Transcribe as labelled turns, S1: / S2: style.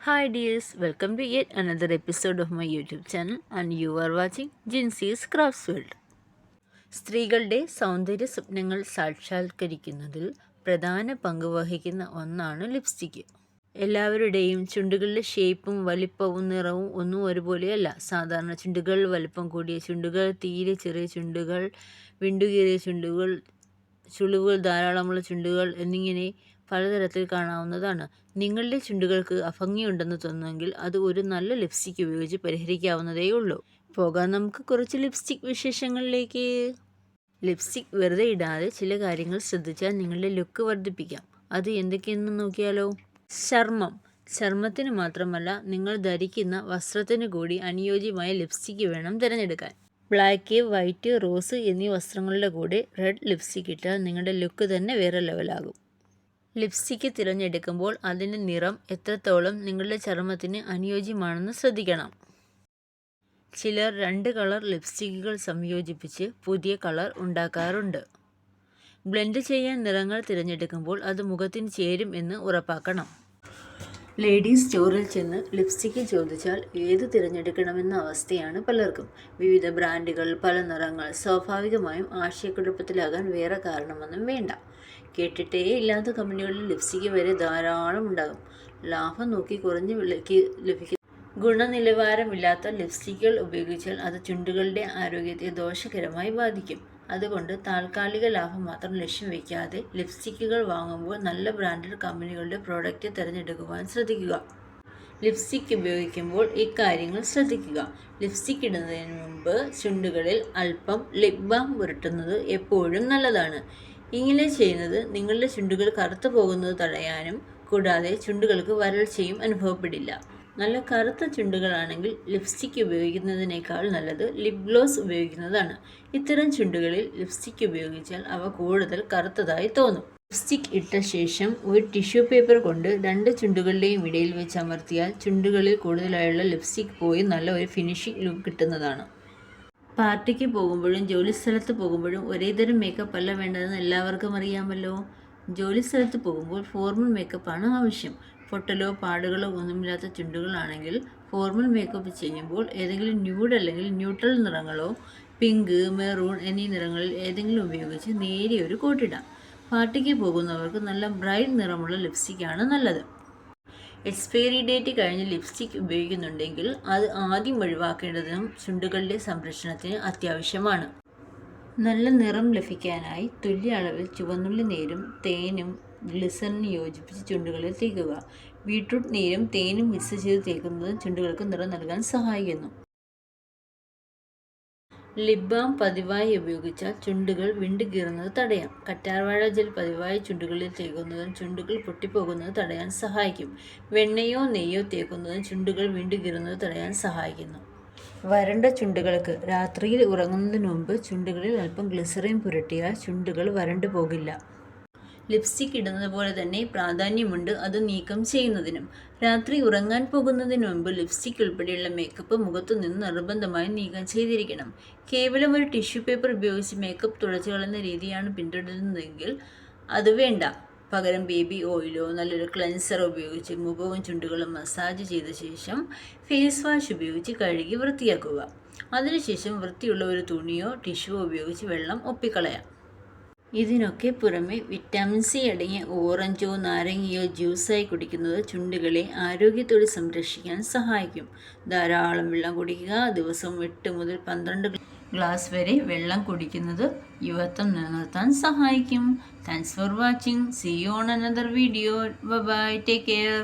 S1: Hi dears, welcome to yet another episode of my YouTube channel and you are watching Jinsy's Crafts World. സ്ത്രീകളുടെ സൗന്ദര്യ സ്വപ്നങ്ങൾ സാക്ഷാത്കരിക്കുന്നതിൽ പ്രധാന പങ്ക് വഹിക്കുന്ന ഒന്നാണ് ലിപ്സ്റ്റിക്ക് എല്ലാവരുടെയും ചുണ്ടുകളുടെ ഷേപ്പും വലിപ്പവും നിറവും ഒന്നും ഒരുപോലെയല്ല. സാധാരണ ചുണ്ടുകൾ വലിപ്പം കൂടിയ ചുണ്ടുകൾ തീരെ ചെറിയ ചുണ്ടുകൾ വിണ്ടുകീറിയ ചുണ്ടുകൾ ചുളിവുകൾ ധാരാളമുള്ള ചുണ്ടുകൾ എന്നിങ്ങനെ പലതരത്തിൽ കാണാവുന്നതാണ്. നിങ്ങളുടെ ചുണ്ടുകൾക്ക് അഭംഗിയുണ്ടെന്ന് തോന്നുമെങ്കിൽ അത് ഒരു നല്ല ലിപ്സ്റ്റിക് ഉപയോഗിച്ച് പരിഹരിക്കാവുന്നതേയുള്ളൂ. പോകാൻ നമുക്ക് കുറച്ച് ലിപ്സ്റ്റിക് വിശേഷങ്ങളിലേക്ക്. ലിപ്സ്റ്റിക് വെറുതെ ഇടാതെ ചില കാര്യങ്ങൾ ശ്രദ്ധിച്ചാൽ നിങ്ങളുടെ ലുക്ക് വർദ്ധിപ്പിക്കാം. അത് എന്തൊക്കെയെന്ന് നോക്കിയാലോ? ചർമ്മം. ചർമ്മത്തിന് മാത്രമല്ല നിങ്ങൾ ധരിക്കുന്ന വസ്ത്രത്തിന് കൂടി അനുയോജ്യമായ ലിപ്സ്റ്റിക് വേണം തിരഞ്ഞെടുക്കാൻ. ബ്ലാക്ക് വൈറ്റ് റോസ് എന്നീ വസ്ത്രങ്ങളുടെ കൂടെ റെഡ് ലിപ്സ്റ്റിക് ഇട്ടാൽ നിങ്ങളുടെ ലുക്ക് തന്നെ വേറെ ലെവലാകും ലിപ്സ്റ്റിക്ക് തിരഞ്ഞെടുക്കുമ്പോൾ അതിന്റെ നിറം എത്രത്തോളം നിങ്ങളുടെ ചർമ്മത്തിന് അനുയോജ്യമാണെന്ന് ശ്രദ്ധിക്കണം. ചിലർ രണ്ട് കളർ ലിപ്സ്റ്റിക്കുകൾ സംയോജിപ്പിച്ച് പുതിയ കളർ ഉണ്ടാക്കാറുണ്ട്. ബ്ലെൻഡ് ചെയ്യാൻ നിറങ്ങൾ തിരഞ്ഞെടുക്കുമ്പോൾ അത് മുഖത്തിന് ചേരും എന്ന് ഉറപ്പാക്കണം. ലേഡീസ് സ്റ്റോറിൽ ചെന്ന് ലിപ്സ്റ്റിക്ക് ചോദിച്ചാൽ ഏത് തിരഞ്ഞെടുക്കണമെന്ന അവസ്ഥയാണ് പലർക്കും. വിവിധ ബ്രാൻഡുകൾ പല നിറങ്ങൾ സ്വാഭാവികമായും ആശയക്കുഴപ്പത്തിലാകാൻ വേറെ കാരണമൊന്നും വേണ്ട. കേട്ടിട്ടേ ഇല്ലാത്ത കമ്പനികളിൽ ലിപ്സ്റ്റിക്ക് വരെ ധാരാളം ഉണ്ടാകും. ലാഭം നോക്കി കുറഞ്ഞ വിലയ്ക്ക് ലഭിക്കും. ഗുണനിലവാരമില്ലാത്ത ലിപ്സ്റ്റിക്കുകൾ ഉപയോഗിച്ചാൽ അത് ചുണ്ടുകളുടെ ആരോഗ്യത്തെ ദോഷകരമായി ബാധിക്കും. അതുകൊണ്ട് താൽക്കാലിക ലാഭം മാത്രം ലക്ഷ്യം വയ്ക്കാതെ ലിപ്സ്റ്റിക്കുകൾ വാങ്ങുമ്പോൾ നല്ല ബ്രാൻഡഡ് കമ്പനികളുടെ പ്രോഡക്റ്റ് തിരഞ്ഞെടുക്കുവാൻ ശ്രദ്ധിക്കുക. ലിപ്സ്റ്റിക് ഉപയോഗിക്കുമ്പോൾ ഇക്കാര്യങ്ങൾ ശ്രദ്ധിക്കുക. ലിപ്സ്റ്റിക് ഇടുന്നതിന് മുമ്പ് ചുണ്ടുകളിൽ അല്പം ലിപ് ബാം പുരട്ടുന്നത് എപ്പോഴും നല്ലതാണ്. ഇങ്ങനെ ചെയ്യുന്നത് നിങ്ങളുടെ ചുണ്ടുകൾ കറുത്തു പോകുന്നത് തടയാനും കൂടാതെ ചുണ്ടുകൾക്ക് വരൾച്ചയും അനുഭവപ്പെടില്ല. നല്ല കറുത്ത ചുണ്ടുകളാണെങ്കിൽ ലിപ്സ്റ്റിക് ഉപയോഗിക്കുന്നതിനേക്കാൾ നല്ലത് ലിപ് ഗ്ലോസ് ഉപയോഗിക്കുന്നതാണ്. ഇത്തരം ചുണ്ടുകളിൽ ലിപ്സ്റ്റിക് ഉപയോഗിച്ചാൽ അവ കൂടുതൽ കറുത്തതായി തോന്നും. ലിപ്സ്റ്റിക് ഇട്ട ശേഷം ഒരു ടിഷ്യൂ പേപ്പർ കൊണ്ട് രണ്ട് ചുണ്ടുകളുടെയും ഇടയിൽ വെച്ച് അമർത്തിയാൽ ചുണ്ടുകളിൽ കൂടുതലായുള്ള ലിപ്സ്റ്റിക് പോയി നല്ല ഒരു ഫിനിഷിംഗ് ലുക്ക് കിട്ടുന്നതാണ്. പാർട്ടിക്ക് പോകുമ്പോഴും ജോലി സ്ഥലത്ത് പോകുമ്പോഴും ഒരേതരം മേക്കപ്പ് അല്ല വേണ്ടതെന്ന് എല്ലാവർക്കും അറിയാമല്ലോ. ജോലി സ്ഥലത്ത് പോകുമ്പോൾ ഫോർമൽ മേക്കപ്പാണ് ആവശ്യം. പൊട്ടലോ പാടുകളോ ഒന്നുമില്ലാത്ത ചുണ്ടുകളാണെങ്കിൽ ഫോർമൽ മേക്കപ്പ് ചെയ്യുമ്പോൾ ഏതെങ്കിലും ന്യൂഡ് അല്ലെങ്കിൽ ന്യൂട്രൽ നിറങ്ങളോ പിങ്ക് മെറൂൺ എന്നീ നിറങ്ങളിൽ ഏതെങ്കിലും ഉപയോഗിച്ച് നേരിയ ഒരു കോട്ടിടാം. പാർട്ടിക്ക് പോകുന്നവർക്ക് നല്ല ബ്രൈറ്റ് നിറമുള്ള ലിപ്സ്റ്റിക്കാണ് നല്ലത്. എക്സ്പയറി ഡേറ്റ് കഴിഞ്ഞ് ലിപ്സ്റ്റിക് ഉപയോഗിക്കുന്നുണ്ടെങ്കിൽ അത് ആദ്യം ഒഴിവാക്കേണ്ടതും ചുണ്ടുകളുടെ സംരക്ഷണത്തിന് അത്യാവശ്യമാണ്. നല്ല നിറം ലഭിക്കാനായി തുല്യ അളവിൽ ചുവന്നുള്ളി നീരും തേനും ഗ്ലിസറിന് യോജിപ്പിച്ച് ചുണ്ടുകളിൽ തേക്കുക. ബീട്രൂട്ട് നീരും തേനും മിക്സ് ചെയ്ത് തേക്കുന്നത് ചുണ്ടുകൾക്ക് നിറം നൽകാൻ സഹായിക്കുന്നു. ലിപ് ബാം പതിവായി ഉപയോഗിച്ചാൽ ചുണ്ടുകൾ വിണ്ടുകീറുന്നത് തടയാം. കറ്റാർവാഴ ജെൽ പതിവായി ചുണ്ടുകളിൽ തേക്കുന്നതും ചുണ്ടുകൾ പൊട്ടിപ്പോകുന്നത് തടയാൻ സഹായിക്കും. വെണ്ണയോ നെയ്യോ തേക്കുന്നതും ചുണ്ടുകൾ വിണ്ടുകീറുന്നത് തടയാൻ സഹായിക്കുന്നു. വരണ്ട ചുണ്ടുകൾക്ക്. രാത്രിയിൽ ഉറങ്ങുന്നതിന് മുമ്പ് ചുണ്ടുകളിൽ അല്പം ഗ്ലിസറിൻ പുരട്ടിയാൽ ചുണ്ടുകൾ വരണ്ടു പോകില്ല. ലിപ്സ്റ്റിക് ഇടുന്നത് പോലെ തന്നെ പ്രാധാന്യമുണ്ട് അത് നീക്കം ചെയ്യുന്നതിനും. രാത്രി ഉറങ്ങാൻ പോകുന്നതിന് മുമ്പ് ലിപ്സ്റ്റിക് ഉൾപ്പെടെയുള്ള മേക്കപ്പ് മുഖത്തു നിന്ന് നിർബന്ധമായും നീക്കം ചെയ്തിരിക്കണം. കേവലം ഒരു ടിഷ്യൂ പേപ്പർ ഉപയോഗിച്ച് മേക്കപ്പ് തുടച്ചു കളയുന്ന രീതിയാണ് പിന്തുടരുന്നതെങ്കിൽ അത് വേണ്ട. പകരം ബേബി ഓയിലോ നല്ലൊരു ക്ലെൻസർ ഉപയോഗിച്ച് മുഖവും ചുണ്ടുകളും മസാജ് ചെയ്ത ശേഷം ഫേസ് വാഷ് ഉപയോഗിച്ച് കഴുകി വൃത്തിയാക്കുക. അതിനുശേഷം വൃത്തിയുള്ള ഒരു തുണിയോ ടിഷ്യൂ ഉപയോഗിച്ച് വെള്ളം ഒപ്പിക്കളയാം. ഇതിനൊക്കെ പുറമെ വിറ്റാമിൻ സി അടങ്ങിയ ഓറഞ്ചോ നാരങ്ങയോ ജ്യൂസായി കുടിക്കുന്നത് ചുണ്ടുകളെ ആരോഗ്യത്തോടെ സംരക്ഷിക്കാൻ സഹായിക്കും. ധാരാളം വെള്ളം കുടിക്കുക ദിവസം എട്ട് മുതൽ പന്ത്രണ്ട് ഗ്ലാസ് വരെ വെള്ളം കുടിക്കുന്നത് യുവത്വം നിലനിർത്താൻ സഹായിക്കും. Thanks for watching see you on another video bye take care